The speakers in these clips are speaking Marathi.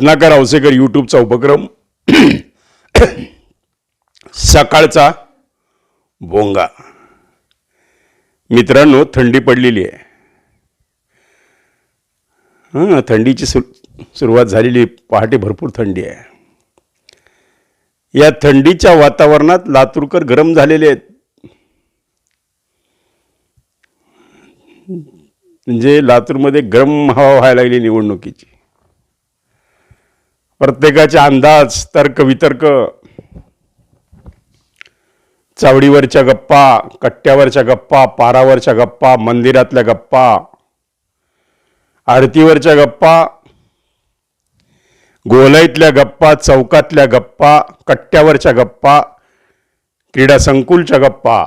रत्नाकर औसेकर यूट्यूबचा उपक्रम. सकाळचा भोंगा. मित्रांनो थंडी पडलेली आहे. हां थंडीची सुर सुरुवात झालेली आहे. पहाटे भरपूर थंडी आहे. या थंडीच्या वातावरणात लातूरकर गरम झालेले आहेत. म्हणजे लातूरमध्ये गरम हवा व्हायला लागली निवडणुकीची. प्रत्येकाचे अंदाज तर्क वितर्क. चावडीवरच्या गप्पा कट्ट्यावरच्या गप्पा पारावरच्या गप्पा मंदिरातल्या गप्पा. आरतीवरच्या गप्पा. गोलाईतल्या गप्पा चौकातल्या गप्पा कट्ट्यावरच्या गप्पा क्रीडा संकुलच्या गप्पा.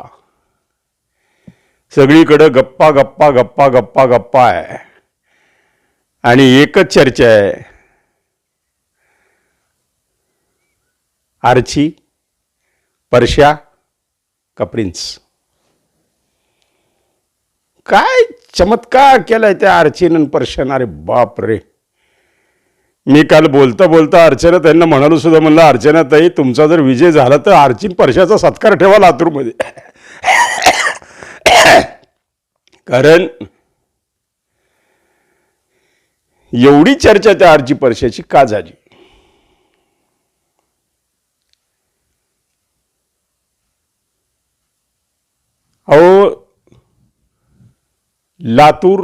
सगळीकडं गप्पा गप्पा गप्पा गप्पा गप्पा आहे. आणि एकच चर्चा आहे. आर्ची परश्या का प्रिन्स? काय चमत्कार केलाय त्या अर्चेन परशन अरे बाप रे. मी काल बोलता बोलता अर्चना त्यांना म्हणालो सुद्धा म्हणलं अर्चना ताई तुमचा जर विजय झाला तर अर्चिन परशाचा सत्कार ठेवा लातूरमध्ये. कारण एवढी चर्चा त्या आर्ची परशाची का झाली? अहो लातूर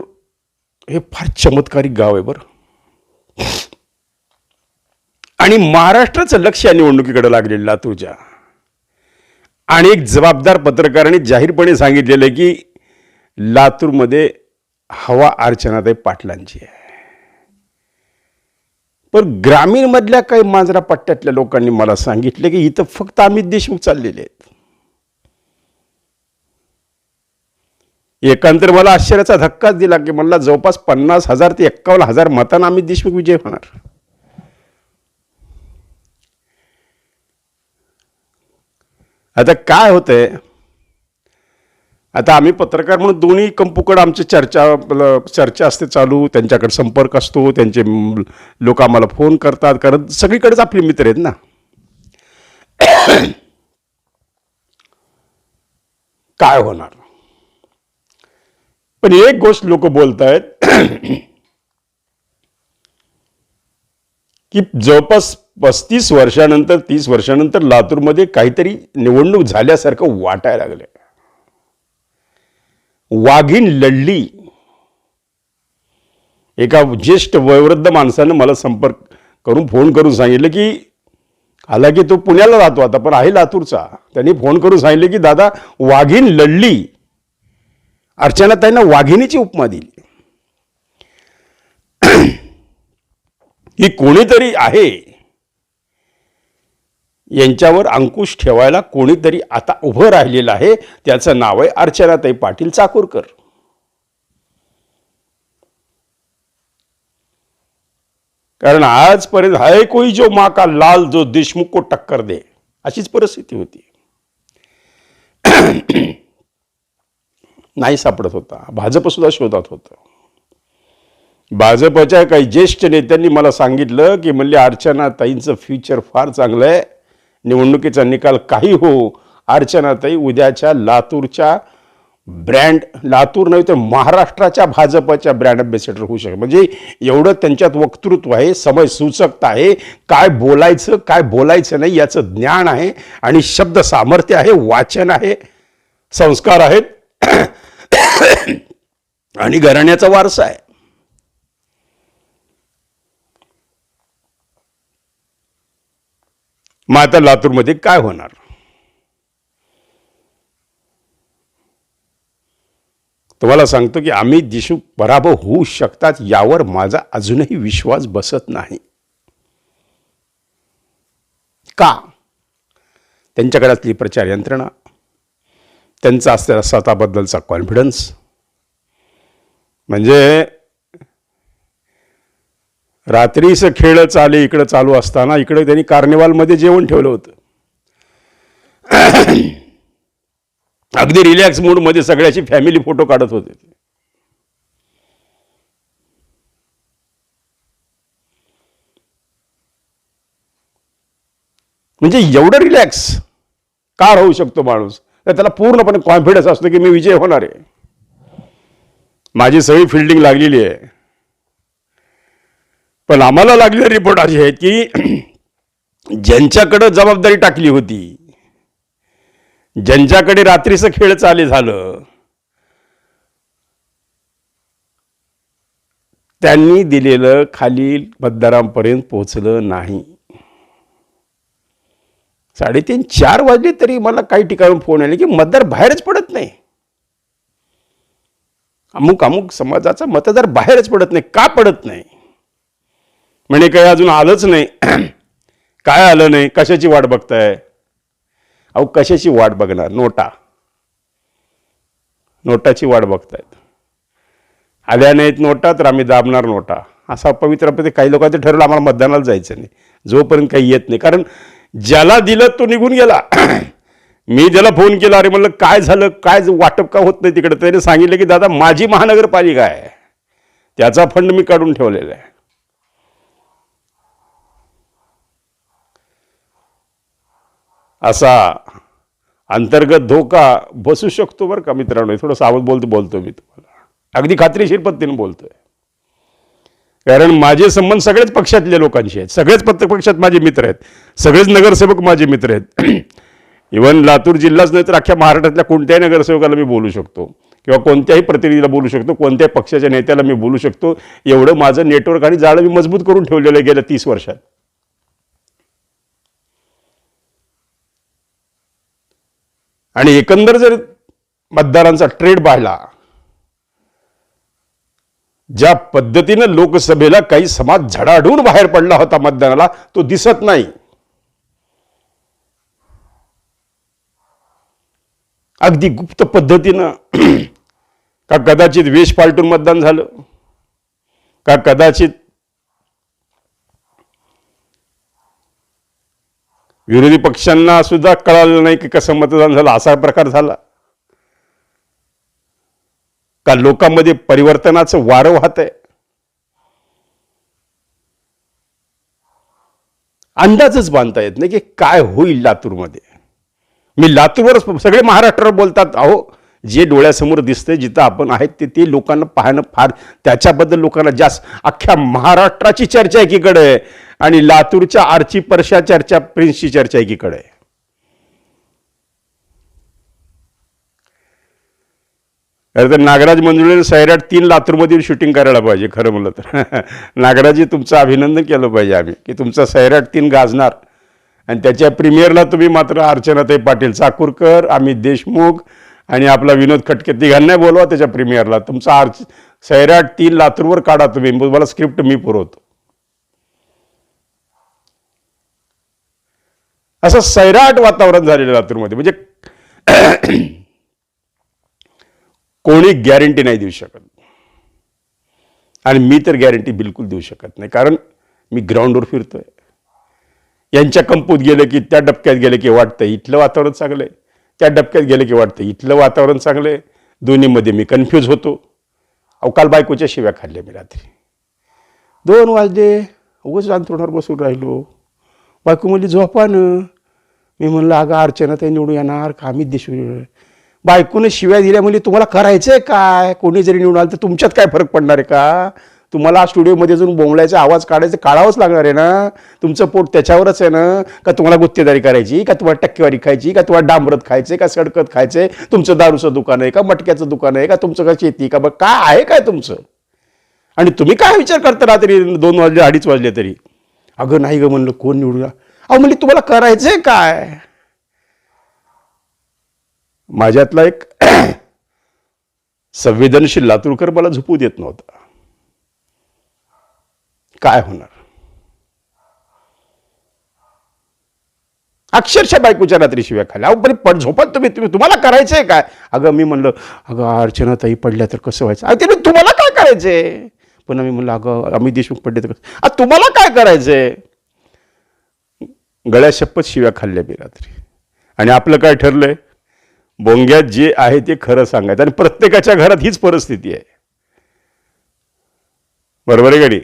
हे फार चमत्कारिक गाव आहे बरं. आणि महाराष्ट्राचं लक्ष या निवडणुकीकडे लागलेलं लातूरच्या. आणि एक जबाबदार पत्रकाराने जाहीरपणे सांगितलेलं आहे की लातूरमध्ये हवा अर्चनाताई पाटलांची आहे. पण ग्रामीणमधल्या काही मांजरा पट्ट्यातल्या लोकांनी मला सांगितले की इथं फक्त अमित देशमुख चाललेले आहेत. एकांतर मला आश्चर्याचा धक्काच दिला की मला जवळपास पन्नास हजार ते एक्कावन्न हजार मतांना अमित देशमुख विजय होणार. आता काय होतंय? आता आम्ही पत्रकार म्हणून दोन्ही कंपूकडे आमची चर्चा चर्चा असते चालू त्यांच्याकडे संपर्क असतो त्यांचे लोक आम्हाला फोन करतात कारण सगळीकडेच आपले मित्र आहेत ना. काय होणार? पण एक गोष्ट लोक बोलत आहेत की जवळपास पस्तीस वर्षानंतर तीस वर्षानंतर लातूरमध्ये काहीतरी निवडणूक झाल्यासारखं वाटायला लागलं वाघीण लढली. एका ज्येष्ठ वयोवृद्ध माणसानं मला संपर्क करून फोन करून सांगितलं की आला की तो पुण्याला राहतो आता पण आहे लातूरचा. त्यांनी फोन करून सांगितलं की दादा वाघीण लढली. अर्चना त्यांना वाघिणीची उपमा दिली. ही कोणीतरी आहे यांच्यावर अंकुश ठेवायला कोणीतरी आता उभं राहिलेलं आहे त्याचं नाव आहे अर्चनाताई पाटील चाकूरकर. कारण आजपर्यंत हाय कोई जो माका लाल जो देशमुख को टक्कर दे अशीच परिस्थिती होती. नाही सापडत होता. भाजपसुद्धा शोधात होतं. भाजपच्या काही ज्येष्ठ नेत्यांनी मला सांगितलं की म्हणले अर्चना ताईंचं फ्युचर फार चांगलं आहे. निवडणुकीचा निकाल काही हो. अर्चनाताई उद्याच्या लातूरच्या ब्रँड लातूर नव्हे तर महाराष्ट्राच्या भाजपच्या ब्रँड अम्बॅसेडर होऊ शकतो म्हणजे एवढं त्यांच्यात वक्तृत्व आहे समय सूचकता आहे. काय बोलायचं काय बोलायचं नाही याचं ज्ञान आहे आणि शब्द सामर्थ्य आहे वाचन आहे संस्कार आहेत. आणि घराण्याचा वारसा आहे. मग आता लातूरमध्ये काय होणार? तुम्हाला सांगतो की आम्ही दिशू पराभव होऊ शकतात यावर माझा अजूनही विश्वास बसत नाही. का? त्यांच्याकडे असली प्रचार यंत्रणा त्यांचा असलेला स्वतःबद्दलचा कॉन्फिडन्स म्हणजे रात्रीचं खेळ चाले इकडं चालू असताना इकडं त्यांनी कार्निवालमध्ये जेवण ठेवलं होतं. अगदी रिलॅक्स मूडमध्ये सगळ्याची फॅमिली फोटो काढत होते म्हणजे एवढं रिलॅक्स का राहू शकतो माणूस? तर त्याला पूर्णपणे कॉन्फिडन्स असतो की मी विजय होणार आहे. माझी सगळी फिल्डिंग लागलेली आहे. पण आम्हाला लागलेले रिपोर्ट असे आहेत की ज्यांच्याकडं जबाबदारी टाकली होती ज्यांच्याकडे रात्रीचं खेळ चाले झालं त्यांनी दिलेलं खालील मतदारांपर्यंत पोहोचलं नाही. साडेतीन चार वाजले तरी मला काही ठिकाणून फोन आले की मतदार बाहेरच पडत नाही. अमुक अमुक समाजाचा मतदार बाहेरच पडत नाही. का पडत नाही? म्हणे काही अजून आलंच नाही. काय आलं नाही? कशाची वाट बघताय? अहो कशाची वाट बघणार? नोटा. नोटाची वाट बघतायत. आल्या नाहीत नोटा तर आम्ही दाबणार नोटा. असा पवित्र काही लोकांचं ठरवलं आम्हाला मतदानाला जायचं नाही. जोपर्यंत काही येत नाही. कारण ज्याला दिलं तो निघून गेला. मी त्याला फोन केला अरे म्हणलं काय झालं? काय वाटप का होत नाही तिकडे? त्याने सांगितलं की दादा माझी महानगरपालिका आहे. त्याचा फंड मी काढून ठेवलेला आहे. असा अंतर्गत धोका बसू शकतो बरं का मित्रांनो? थोडं सावध बोलतो बोलतो मी तुम्हाला. अगदी खात्रीशीर पद्धतीने बोलतोय. कारण माझे संबंध सगळेच पक्षातल्या लोकांशी आहेत. सगळेच प्रत्येक पक्षात माझे मित्र आहेत. सगळेच नगरसेवक माझे मित्र आहेत. इवन लातूर जिल्हाच नाही तर अख्ख्या महाराष्ट्रातल्या कोणत्याही नगरसेवकाला मी बोलू शकतो. किंवा कोणत्याही प्रतिनिधीला बोलू शकतो. कोणत्याही पक्षाच्या नेत्याला मी बोलू शकतो. एवढं माझं नेटवर्क आणि जाळं मी मजबूत करून ठेवलेलं आहे गेल्या तीस वर्षात. आणि एकंदर जर मतदारांचा ट्रेड पाहिला ज्या पद्धतीनं लोकसभेला काही समाज झडाडून बाहेर पडला होता मतदानाला तो दिसत नाही. अगदी गुप्त पद्धतीनं का कदाचित वेश पालटून मतदान झालं? का कदाचित विरोधी पक्षांना सुद्धा कळालं नाही की कसं मतदान झालं असा प्रकार झाला? का लोकांमध्ये परिवर्तनाचं वारं वाहत आहे अंदाजच बांधता येत नाही की काय होईल लातूरमध्ये. मी लातूरवर सगळे महाराष्ट्रावर बोलतात अहो जे डोळ्यासमोर दिसतंय जिथं आपण आहेत ते ते लोकांना पाहणं फार त्याच्याबद्दल लोकांना जास्त अख्ख्या महाराष्ट्राची चर्चा एकीकडे आहे आणि लातूरच्या आर्ची परशा चर्चा प्रिन्सची चर्चा एकीकडे आहे. खरं तर नागराज मंजुळे सैराट तीन लातूरमधील शूटिंग करायला पाहिजे खरं म्हणलं तर. नागराजी तुमचं अभिनंदन केलं पाहिजे आम्ही की तुमचा सैराट तीन गाजणार. आणि त्याच्या प्रीमियरला तुम्ही मात्र अर्चनाताई पाटील चाकूरकर आम्ही देशमुख आणि आपला विनोद खटके तिघांना बोलवा त्याच्या प्रीमियरला तुमचा आर्च सैराट तीन लातूरवर काढा तुम्ही मला स्क्रिप्ट मी पुरवतो. असं सैराट वातावरण झालेलं लातूरमध्ये म्हणजे कोणी गॅरंटी नाही देऊ शकत. आणि मी तर गॅरंटी बिलकुल देऊ शकत नाही. कारण मी ग्राउंडवर फिरतो आहे यांच्या कंपूत गेलं की त्या डबक्यात गेलं की वाटतं इथलं वातावरण चांगलं आहे. त्या डबक्यात गेलं की वाटतं इथलं वातावरण चांगलं आहे. दोन्हीमध्ये मी कन्फ्यूज होतो. अवकाल बायकोच्या शिव्या खाल्ल्या मी रात्री. दोन वाजले. उगच अंतरुणावर बसून राहिलो. बायको म्हणली झोपानं मी म्हणलं अगं अर्चना ते निवडून येणार. का अमित देशमुख बायकोने शिव्या दिल्या म्हणजे तुम्हाला करायचं आहे काय? कोणी जरी निवडून आलं तर तुमच्यात काय फरक पडणार आहे का? तुम्हाला स्टुडिओमध्ये जाऊन बोंबलायचा आवाज काढायचं काढावंच लागणार आहे ना? तुमचं पोट त्याच्यावरच आहे ना? का तुम्हाला गुत्तेदारी करायची? का तुम्हाला टक्केवारी खायची? का तुम्हाला डांबरत खायचे? का सडकत खायचे? तुमचं दारूचं दुकान आहे का? मटक्याचं दुकान आहे का? तुमचं का शेती का? बघ काय आहे काय तुमचं? आणि तुम्ही काय विचार करता रात्री दोन वाजले अडीच वाजले तरी? अगं नाही गं म्हणलं कोण निवडून अहो म्हणजे तुम्हाला करायचंय काय? माझ्यातला एक संवेदनशील लातूरकर मला झोपू देत नव्हता. काय होणार? अक्षरशः बायकोच्या रात्री शिव्या खाल्या. अहो बरी पड झोपत तुम्ही तुम्ही तुम्हाला करायचंय काय? अगं मी म्हणलं अगं अर्चना ताई पडल्या तर कसं व्हायचं? अगं ते तुम्हाला काय करायचंय? पुन्हा मी म्हणलं अगं अमित देशमुख पडले तर कसं आ तुम्हाला काय करायचंय? गळ्या शपथ शिव्या खाल्ल्या मी रात्री. आणि आपलं काय ठरलंय? बोंग्यात जे आहे ते खरं सांगायचं. आणि प्रत्येकाच्या घरात हीच परिस्थिती आहे. बरोबर आहे गाडी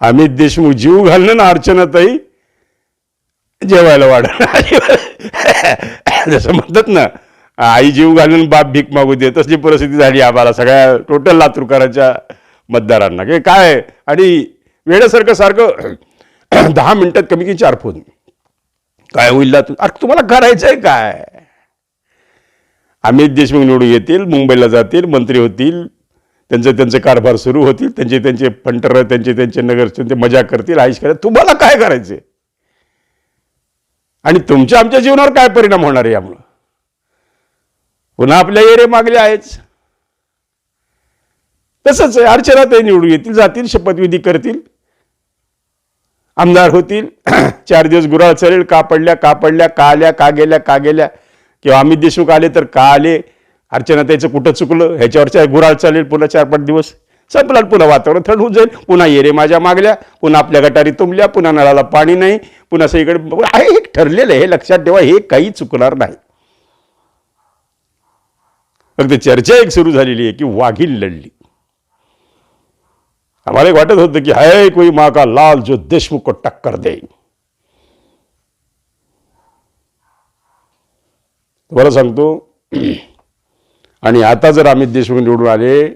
अमित देशमुख जीव घालणं ना अर्चनाताई जेवायला वाढ जसं म्हणतात ना आई जीव घालून बाप भीक मागू दे तसली परिस्थिती झाली आम्हाला सगळ्या टोटल लातूरकरांच्या मतदारांना. की काय? आणि वेळेसारखं सारखं दहा मिनटात कमी की चार फोन. काय होईल लातूर? अरे तुम्हाला करायचंय काय? अमित देशमुख निवडून येतील मुंबईला जातील मंत्री होतील त्यांचे त्यांचे कारभार सुरू होतील त्यांचे त्यांचे पंटर त्यांचे त्यांचे नगर ते मजा करतील आयुष करतील. तुम्हाला काय करायचे आणि तुमच्या आमच्या जीवनावर काय परिणाम होणार आहे यामुळं? पुन्हा आपल्या एरे मागले आहेच. तसंच आहे अर्चना ते निवडून येतील जातील शपथविधी करतील. आमदार होतील. चार दिवस गुराळ चालेल का पडल्या का पडल्या का आल्या का गेल्या का गेल्या किंवा अमित देशमुख आले तर का आले? अर्चना त्याचं कुठं चुकलं? ह्याच्यावरच्या गुराळ चालेल पुन्हा चार पाच दिवस. संपला पुन्हा वातावरण थंड होऊन जाईल. पुन्हा येरे माझ्या मागल्या पुन्हा आपल्या गटारी तुंबल्या पुन्हा नळाला पाणी नाही पुन्हा सगळीकडे आहे हे ठरलेलं आहे हे लक्षात ठेवा हे काही चुकणार नाही. फक्त चर्चा एक सुरू झालेली आहे की वाघील लढली. आम्हाला एक वाटत होतं की है कोई माँ का लाल जो देशमुख को टक्कर दे तुम्हाला सांगतो आणि आता जर अमित देशमुख निवडून आले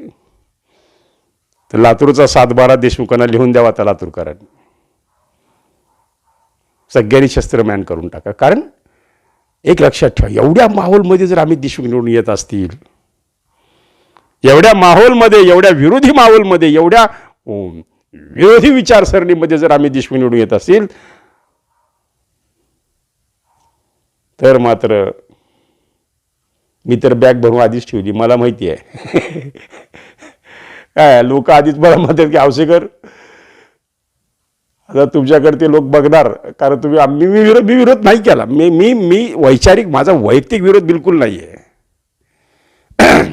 तर लातूरचा सातबारा देशमुखांना लिहून द्यावा त्या लातूरकरांनी. सगळ्यांनी शस्त्रमॅन करून टाका. कारण एक लक्षात ठेवा एवढ्या माहोलमध्ये जर अमित देशमुख निवडून येत असतील एवढ्या माहोलमध्ये एवढ्या विरोधी माहोलमध्ये एवढ्या विरोधी विचारसरणीमध्ये जर अमित देशमुख निवडून येत असतील तर मात्र मी तर बॅग भरून आधीच ठेवली मला माहिती आहे. काय लोक आधीच मला म्हणतात की आवसेकर आता तुमच्याकडे ते लोक बघणार कारण तुम्ही आम्ही मी विरोध मी विरोध नाही केला. मी मी मी वैचारिक माझा वैयक्तिक विरोध बिलकुल नाही आहे.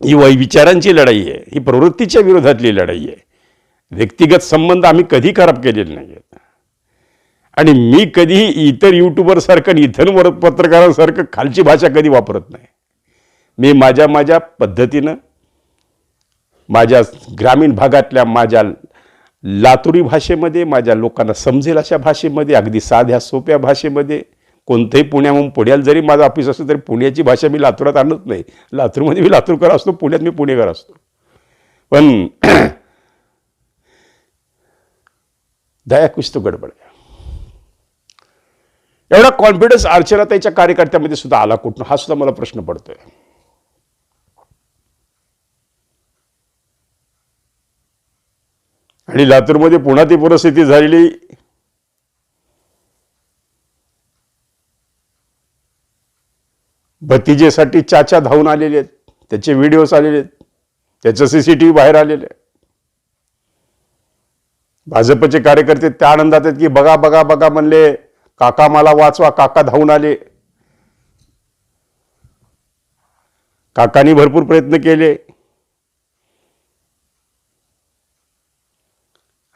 ही वै विचारांची लढाई आहे ही प्रवृत्तीच्या विरोधातली लढाई आहे. व्यक्तिगत संबंध आम्ही कधी खराब केलेले नाही आहेत आणि मी कधीही इतर यूट्यूबरसारखं आणि इतर वर पत्रकारांसारखं खालची भाषा कधी वापरत नाही. मी माझ्या माझ्या पद्धतीनं माझ्या ग्रामीण भागातल्या माझ्या लातुरी भाषेमध्ये माझ्या लोकांना समजेल अशा भाषेमध्ये अगदी साध्या सोप्या भाषेमध्ये कोणतंही पुण्याहून पुण्याला जरी माझं ऑफिस असलं तरी पुण्याची भाषा मी लातूरात आणत नाही. लातूरमध्ये मी लातूरकर असतो पुण्यात मी पुणेकर असतो. पण दया कुछ तो गडबड आहे. एवढा कॉन्फिडन्स अर्चना त्याच्या कार्यकर्त्यामध्ये सुद्धा आला कुठून? हा सुद्धा मला प्रश्न पडतोय. आणि लातूरमध्ये पुन्हा ती परिस्थिती झालेली. भतीजेसाठी चाचा धावून आलेले आहेत. त्याचे व्हिडिओज आलेले आहेत. त्याचं सीसीटीव्ही बाहेर आलेलं आहे. भाजपचे कार्यकर्ते त्या आनंदात आहेत की बघा बघा बघा म्हणले काका मला वाचवा काका धावून आले. काकांनी भरपूर प्रयत्न केले.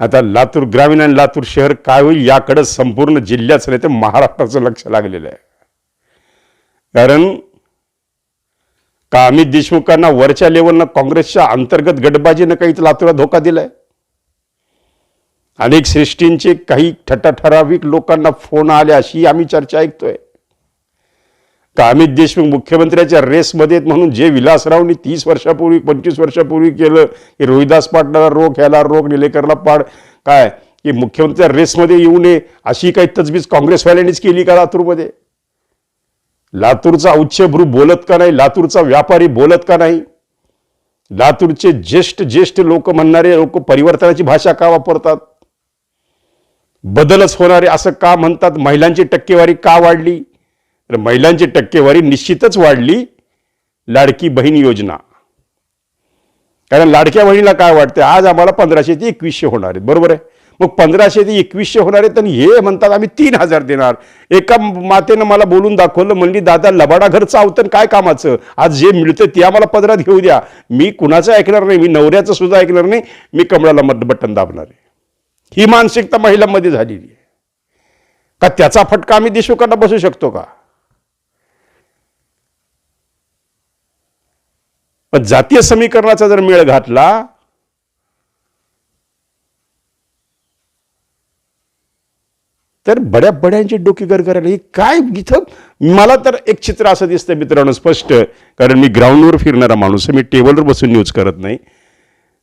आता लातूर ग्रामीण आणि लातूर शहर काय होईल याकडे संपूर्ण जिल्ह्याचं नाही तर महाराष्ट्राचं लक्ष लागलेलं आहे. कारण का अमित देशमुखांना वरच्या लेवलनं काँग्रेसच्या अंतर्गत गटबाजीनं काही लातूरला धोका दिलाय? अनेक सृष्टींचे काही ठराविक लोकांना फोन आले अशी आम्ही चर्चा ऐकतोय. का अमित देशमुख मुख्यमंत्र्याच्या रेसमध्ये म्हणून जे विलासरावनी तीस वर्षापूर्वी पंचवीस वर्षापूर्वी केलं की रोहिदास पाटलाला रोग ह्याला रोग निलेकरला पाड काय की मुख्यमंत्र्या रेसमध्ये येऊ नये अशी काही तजवीज काँग्रेसवाल्यांनीच केली का लातूरमध्ये? लातूरचा उच्चभ्रू बोलत का नाही? लातूरचा व्यापारी बोलत का नाही? लातूरचे ज्येष्ठ ज्येष्ठ लोक म्हणणारे लोक परिवर्तनाची भाषा का वापरतात? बदलच होणारे असं का म्हणतात? महिलांची टक्केवारी का वाढली? तर महिलांची टक्केवारी निश्चितच वाढली लाडकी बहीण योजना. कारण लाडक्या बहिणीला काय वाटते आज आम्हाला पंधराशे ते एकवीसशे होणार आहेत बरोबर आहे? मग पंधराशे ते एकवीसशे होणार आहेत आणि हे म्हणतात आम्ही तीन हजार देणार. एका मातेनं मला बोलून दाखवलं म्हणली दादा लबाडा घर चावतं काय कामाचं? आज जे मिळतं ते आम्हाला पदरात घेऊ द्या. मी कुणाचं ऐकणार नाही मी नवऱ्याचं सुद्धा ऐकणार नाही मी कमळाला मत बटन दाबणार आहे. ही मानसिकता महिलांमध्ये झालेली आहे. का त्याचा फटका आम्ही देशमुखांना बसू शकतो का? पण जातीय समीकरणाचा जर मेळ घातला तर बड्या बड्यांची डोकी गरगरायला हे काय इथं? मला तर एक चित्र असं दिसतं मित्रांनो स्पष्ट. कारण मी ग्राउंडवर फिरणारा माणूस आहे मी टेबलवर बसून न्यूज करत नाही.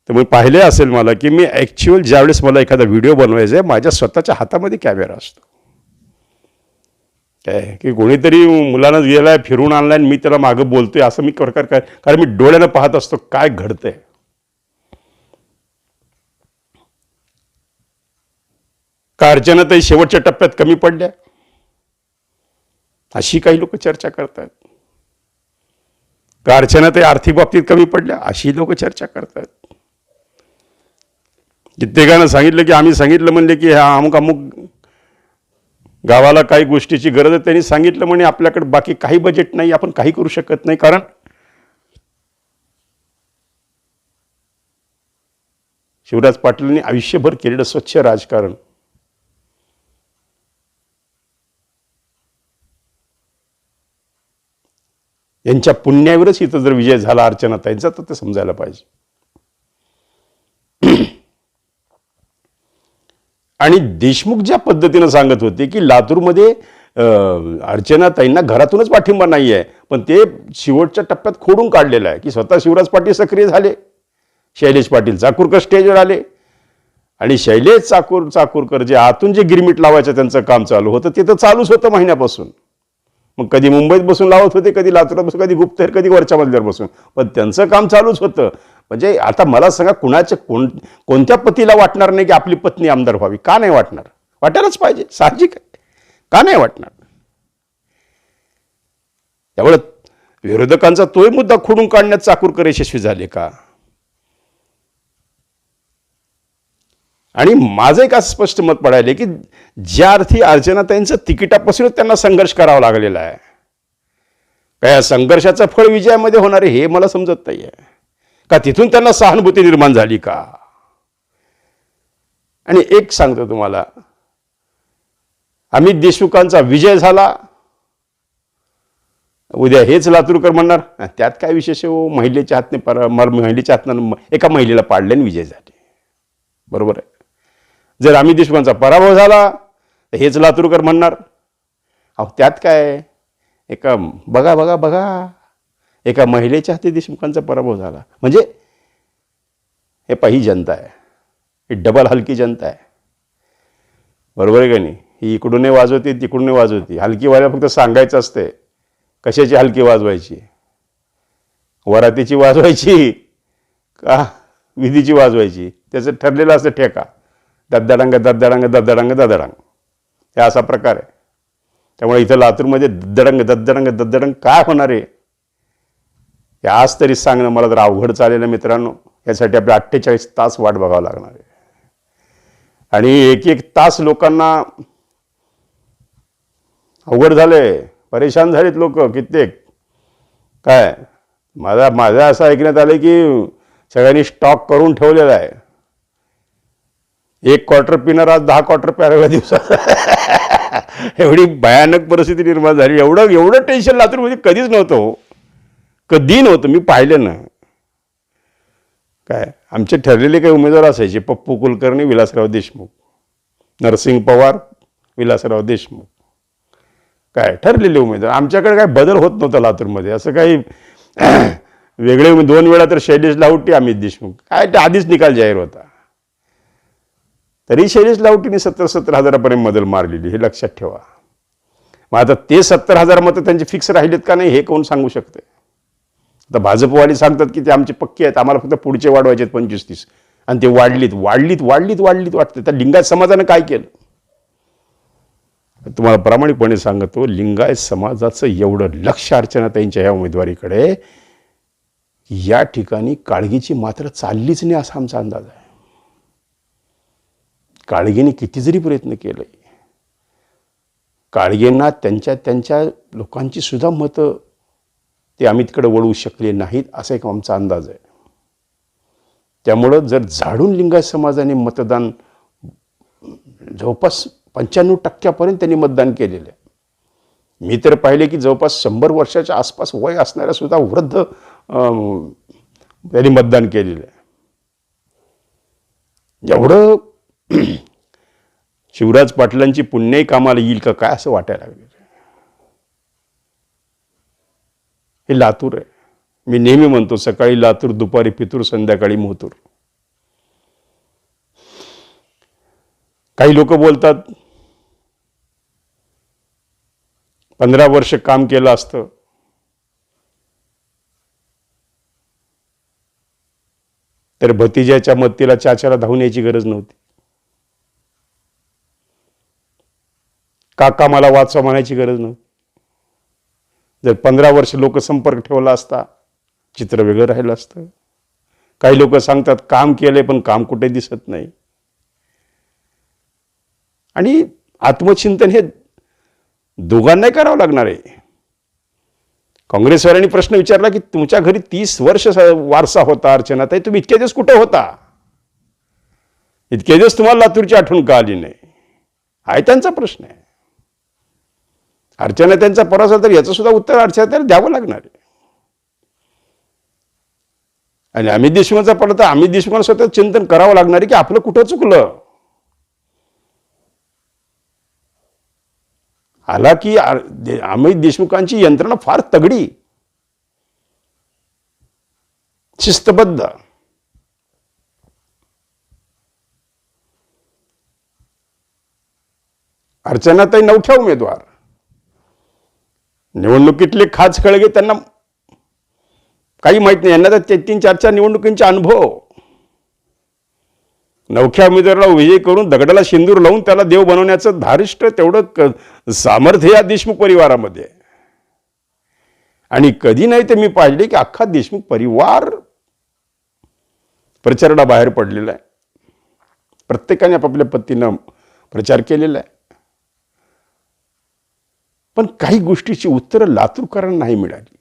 तर मी पाहिले असेल मला की मी ॲक्च्युअल ज्यावेळेस मला एखादा व्हिडिओ बनवायचा आहे माझ्या स्वतःच्या हातामध्ये कॅमेरा असतो. काय? की कोणीतरी मुलांना गेलाय फिरून आणलाय आणि मी त्याला मागं बोलतोय असं मी प्रकार काय कारण मी डोळ्यानं पाहत असतो काय घडतंय. का अर्चनाताई शेवटच्या टप्प्यात कमी पडल्या. अशी काही लोक चर्चा करतात. का अर्चनाताई आर्थिक बाबतीत कमी पडल्या अशी लोक चर्चा करतात. कित्येकानं सांगितलं की आम्ही सांगितलं म्हणले की ह्या अमुक अमुक गावाला काही गोष्टीची गरज आहे त्यांनी सांगितलं म्हणे आपल्याकडे बाकी काही बजेट नाही आपण काही करू शकत नाही. कारण शिवराज पाटीलांनी आयुष्यभर केलेलं स्वच्छ राजकारण. यांच्या पुण्यावरच इथं जर विजय झाला अर्चनाताईंचा तर ते समजायला पाहिजे. आणि देशमुख ज्या पद्धतीनं सांगत होते की लातूरमध्ये अं, अर्चनाताईंना घरातूनच पाठिंबा नाही आहे पण ते शेवटच्या टप्प्यात खोडून काढलेलं आहे की स्वतः शिवराज पाटील सक्रिय झाले. शैलेश पाटील चाकूरकर स्टेजवर आले. आणि शैलेश चाकूर चाकूरकर जे आतून जे गिरमिट लावायचं त्यांचं काम चालू होतं ते तर चालूच होतं महिन्यापासून. मग कधी मुंबईत बसून लावत होते कधी लातूरात बसून कधी गुप्तहेर कधी वरच्या मजल्यावर बसून. पण त्यांचं काम चालूच होतं. म्हणजे आता मला सांगा कुणाच्या कोण कोणत्या पतीला वाटणार नाही की आपली पत्नी आमदार व्हावी? का नाही वाटणार? वाटायलाच पाहिजे साहजिक आहे. का नाही वाटणार? त्यामुळे विरोधकांचा तोही मुद्दा खोडून काढण्यात चाकूरकर यशस्वी झाले का? आणि माझं एक असं स्पष्ट मत पडायले की ज्या अर्थी अर्चनाताईंचं तिकिटापासूनच त्यांना संघर्ष करावा लागलेला आहे. काय संघर्षाचं फळ विजयामध्ये होणार आहे हे मला समजत नाही आहे का तिथून त्यांना सहानुभूती निर्माण झाली का? आणि एक सांगतो तुम्हाला. अमित देशमुखांचा विजय झाला. उद्या हेच लातूरकर म्हणणार. त्यात काय विशेष आहे हो? महिलेच्या हातने पर मर महिलेच्या हातनं एका महिलेला पाडल्याने विजय झाले. बरोबर आहे. जर अमित देशमुखांचा पराभव झाला तर हेच लातूरकर म्हणणार. अहो त्यात काय एका बघा बघा बघा. एका महिलेच्या हाती देशमुखांचा पराभव झाला. म्हणजे हे पाही जनता आहे. ही डबल हलकी जनता आहे. बरोबर आहे का नाही? ही इकडूनही वाजवते तिकडूनही वाजवते. हलकीवाल्या फक्त सांगायचं असते कशाची हलकी वाजवायची? वरातीची वाजवायची का विधीची वाजवायची? त्याचं ठरलेलं असतं ठेका. दद्दाडांग दद्दाडांग दद्दाडांग दद्दाडांग हे असा प्रकार आहे. त्यामुळे इथं लातूरमध्ये दद्दडंग दद्दडंग दद्दडंग काय होणार आहे? हे आज तरी सांगणं मला तर अवघड चालेल मित्रांनो यासाठी आपल्या अठ्ठेचाळीस तास वाट बघावं लागणार आहे. आणि एक एक तास लोकांना अवघड झाले परेशान झालेत लोक कित्येक. काय? माझा माझं असं ऐकण्यात आलं की सगळ्यांनी स्टॉक करून ठेवलेला आहे. एक क्वार्टर पिणार आज दहा क्वार्टर प्याराव्या दिवसात. एवढी भयानक परिस्थिती निर्माण झाली. एवढं एवढं टेन्शन लातूरमध्ये कधीच नव्हतं हो. कधी नव्हतं मी पाहिलं ना. काय आमचे ठरलेले काही उमेदवार असायचे पप्पू कुलकर्णी विलासराव देशमुख नरसिंग पवार विलासराव देशमुख. काय ठरलेले उमेदवार. आमच्याकडे काय बदल होत नव्हता लातूरमध्ये. असं काही वेगळे दोन वेळा तर शैलेश लावटी अमित देशमुख. काय ते आधीच निकाल जाहीर होता. तरी शैलेश लावटीने सत्तर सत्तर हजारापर्यंत मदल मारलेली हे लक्षात ठेवा. मग आता ते सत्तर हजार मतं त्यांचे फिक्स राहिलेत का नाही हे कोण सांगू शकते आता भाजपवाले सांगतात की ते आमचे पक्के आहेत आम्हाला फक्त पुढचे वाढवायचे आहेत पंचवीस तीस. आणि ते वाढलीत वाढलीत वाढलीत वाढलीत वाटते. तर लिंगायत समाजानं काय केलं? तुम्हाला प्रामाणिकपणे सांगतो लिंगायत समाजाचं एवढं लक्ष अर्चनाताईंच्या ह्या उमेदवारीकडे या ठिकाणी काळगीची मात्र चाललीच नाही असा आमचा अंदाज आहे. काळगीने किती जरी प्रयत्न केले. काळगेंना त्यांच्या त्यांच्या लोकांची सुद्धा मतं ते आम्ही तिकडे वळवू शकले नाहीत असा एक आमचा अंदाज आहे. त्यामुळं जर झाडून लिंगायत समाजाने मतदान जवळपास पंच्याण्णव टक्क्यापर्यंत त्यांनी मतदान केलेलं आहे. मी तर पाहिले की जवळपास शंभर वर्षाच्या आसपास वय असणाऱ्या सुद्धा वृद्ध अं, त्यांनी मतदान केलेलं आहे. एवढं शिवराज पाटलांची पुण्याही कामाला येईल का काय असं वाटायला लागलं. हे लातूर आहे. मी नेहमी म्हणतो सकाळी लातूर दुपारी पितूर संध्याकाळी मोहतूर काही लोक बोलतात पंधरा वर्ष काम केलं असतं. तर भतिजाच्या मत्तीला चाच्याला धावून यायची गरज नव्हती. काका मला वाचवा म्हणायची गरज नव्हती. जर पंधरा वर्ष लोकसंपर्क ठेवला असता चित्र वेगळं राहिलं असतं. काही लोक सांगतात काम केलंय पण काम कुठे दिसत नाही. आणि आत्मचिंतन हे दोघांनाही करावं लागणार आहे. काँग्रेसवाल्यांनी प्रश्न विचारला की तुमच्या घरी तीस वर्ष वारसा होता अर्चनाताई तुम्ही इतके दिवस कुठे होता? इतके दिवस तुम्हाला लातूरची आठवण का आली नाही? हा त्यांचा प्रश्न आहे. अर्चना त्यांचा परास असेल तर याचं सुद्धा उत्तर अर्चना त्याला द्यावं लागणार आहे. आणि अमित देशमुखांचा पडला तर अमित देशमुखांना स्वतः चिंतन करावं लागणार आहे की आपलं कुठं चुकलं? आला की अमित देशमुखांची यंत्रणा फार तगडी. शिस्तबद्ध. अर्चनाताई नवख्या उमेदवार. निवडणुकीतले खास खळगे त्यांना काही माहीत नाही. यांना तर ते तीन चार चार निवडणुकींचा अनुभव. नवख्या उमेदवाराला विजय करून दगडाला शेंदूर लावून त्याला देव बनवण्याचं धारिष्ट तेवढं क- सामर्थ्य या देशमुख परिवारामध्ये. आणि कधी नाही ते मी पाहिले की अख्खा देशमुख परिवार प्रचाराला बाहेर पडलेला आहे. प्रत्येकाने आपापल्या पत्तीनं प्रचार केलेला आहे. पण काही गोष्टीची उत्तरं लातूरकरांना नाही मिळाली.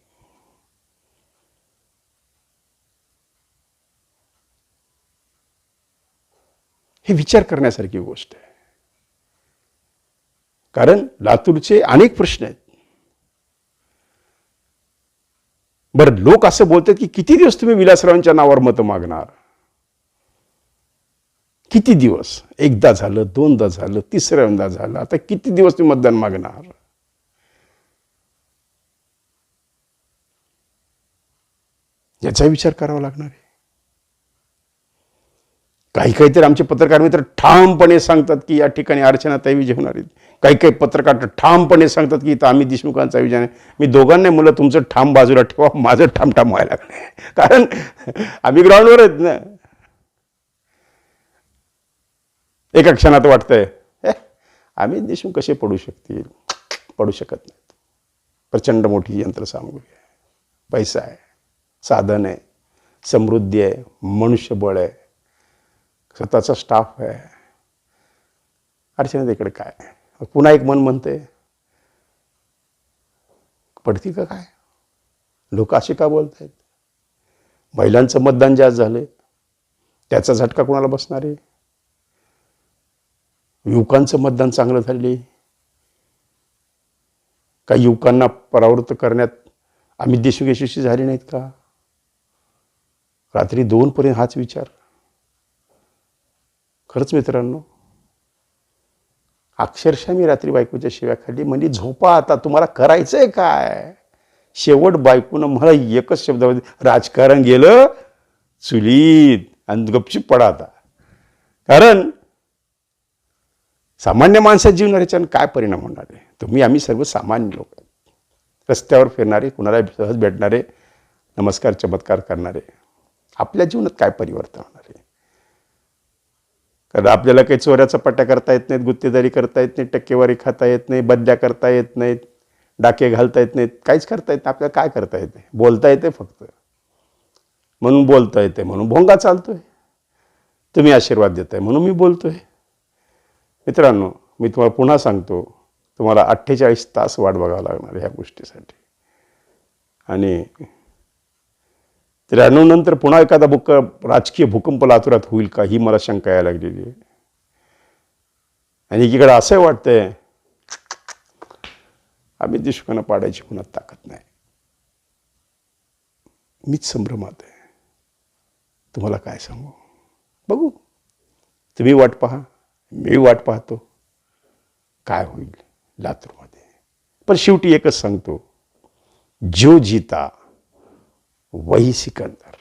हे विचार करण्यासारखी गोष्ट आहे. कारण लातूरचे अनेक प्रश्न आहेत. बरं लोक असं बोलतात की किती दिवस तुम्ही विलासरावांच्या नावावर मतं मागणार? किती दिवस? एकदा झालं दोनदा झालं तिसऱ्यांदा झालं आता किती दिवस तुम्ही मतदान मागणार? याचा विचार करावा लागणार आहे. काही काही तर आमचे पत्रकार मित्र ठामपणे सांगतात की या ठिकाणी अर्चनाताई विजय होणार आहेत. काही काही पत्रकार तर ठामपणे सांगतात की इथं आम्ही देशमुखांचा विजय नाही मी दोघांना मुलं तुमचं ठाम बाजूला ठेवा माझं ठाम ठाम व्हायला लागलं कारण आम्ही ग्राउंडवर आहेत ना. एका क्षणात वाटतंय "हे, आम्ही देशमुख कसे पडू शकतील? पडू शकत नाहीत. प्रचंड मोठी यंत्रसामुग्री आहे. पैसा आहे. साधन आहे. समृद्धी आहे. मनुष्यबळ आहे. स्वतःचा स्टाफ आहे. अडचणीत इकडे काय? पुन्हा एक मन म्हणते पडती का काय? लोक असे का बोलत आहेत महिलांचं मतदान जास्त झालं त्याचा झटका कोणाला बसणार आहे? युवकांचं मतदान चांगलं झाले काही युवकांना परावृत्त करण्यात आम्ही देशमुख यशस्वी झाले नाहीत का? रात्री दोनपर्यंत हाच विचार. खरंच मित्रांनो अक्षरशः मी रात्री बायकोच्या शिव्या खाल्ली म्हणजे झोपा आता तुम्हाला करायचंय काय? शेवट बायकोनं मला एकच शब्दामध्ये राजकारण गेलं चुलीत आणि गपचूप पडा आता. कारण सामान्य माणसात जीवनावर याच्यानं काय परिणाम होणार आहे? तुम्ही आम्ही सर्व सामान्य लोक रस्त्यावर फिरणारे कुणाला सहज भेटणारे नमस्कार चमत्कार करणारे. आपल्या जीवनात काय परिवर्तन होणार आहे? कारण आपल्याला काही चोऱ्याचा पट्या करता येत नाहीत गुत्तेदारी करता येत नाही टक्केवारी खाता येत नाही बदल्या करता येत नाहीत डाके घालता येत नाहीत काहीच करता येत नाही. आपल्याला काय करता येते बोलता येते फक्त. म्हणून बोलता येते म्हणून भोंगा चालतोय. तुम्ही आशीर्वाद देताय म्हणून मी बोलतोय. मित्रांनो मी तुम्हाला पुन्हा सांगतो तुम्हाला अठ्ठेचाळीस तास वाट बघावं लागणार ह्या गोष्टीसाठी. आणि त्र्याण्णव नंतर पुन्हा एखादा भूक राजकीय भूकंप लातुरात होईल का? ही मला शंका यायला लागलेली आहे. आणि एकीकडे असं वाटतंय आम्ही देशमुखांना पाडायची कुणात ताकद नाही. मीच संभ्रमात आहे. तुम्हाला काय सांगू? बघू. तुम्ही वाट पहा. मी वाट पाहतो. काय होईल लातूरमध्ये? पण शेवटी एकच सांगतो. जो जीता. वही सिकंदर।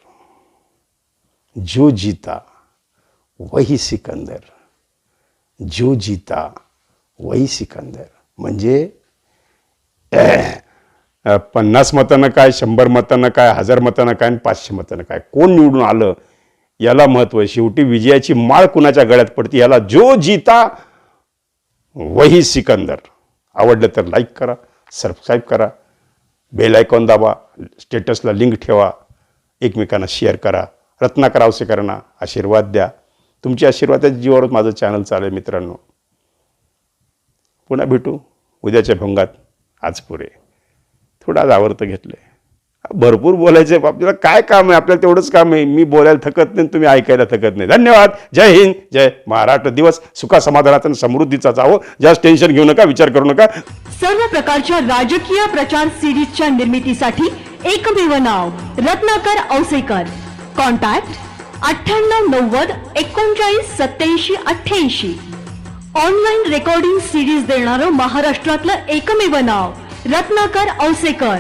जो जीता वही सिकंदर। जो जीता वही सिकंदर। म्हणजे पन्नास मतानं काय शंभर मतानं काय हजार मतानं काय आणि पाचशे मतानं काय? कोण निवडून आलं? याला महत्त्व आहे. शेवटी विजयाची माळ कुणाच्या गळ्यात पडते? याला जो जीता वही सिकंदर. आवडलं तर लाईक करा सबस्क्राईब करा. बेल आयकॉन दाबा स्टेटसला लिंक ठेवा एकमेकांना शेअर करा रत्नाकर आवसेकरांना आशीर्वाद द्या. तुमच्या आशीर्वादाच्या जीवावर माझं चॅनल चालेल मित्रांनो. पुन्हा भेटू उद्याच्या भंगात. आज पुरे. थोडं आज आवर्तं घेतलं आहे भरपूर बोलायचं. आहे आपल्याला काय काम आहे? आपल्याला तेवढंच काम आहे. मी बोलायला थकत नाही तुम्ही ऐकायला थकत नाही. धन्यवाद. जय हिंद. जय महाराष्ट्र दिवस. सुखा समाधानाचा आणि समृद्धीचा जावो. जास्त टेन्शन घेऊ नका विचार करू नका. सर्व प्रकारच्या राजकीय प्रचार सिरीजच्या निर्मितीसाठी एकमेव नाव रत्नाकर औसेकर. कॉन्टॅक्ट अठ्ठ्याण्णव नव्वद एकोणचाळीस सत्याऐंशी अठ्ठ्याऐंशी. ऑनलाईन रेकॉर्डिंग सिरीज देणारं महाराष्ट्रातलं एकमेव नाव रत्नाकर औसेकर.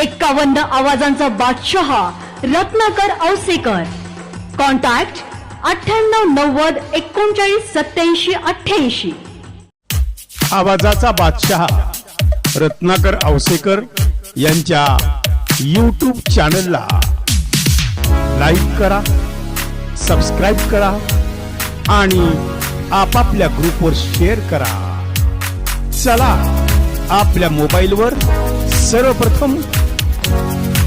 एक्कावन्न आवाजांचा बादशहा रत्नाकर औसेकर. कॉन्टॅक्ट अठ्ठ्याण्णव नव्वद एकोणचाळीस सत्याऐंशी अठ्ठ्याऐंशी. आवाजाचा बादशहा रत्नाकर औसेकर यांच्या यूट्यूब चॅनलला लाईक करा सबस्क्राईब करा आणि आपापल्या ग्रुपवर शेअर करा. चला आपल्या मोबाईलवर सर्वप्रथम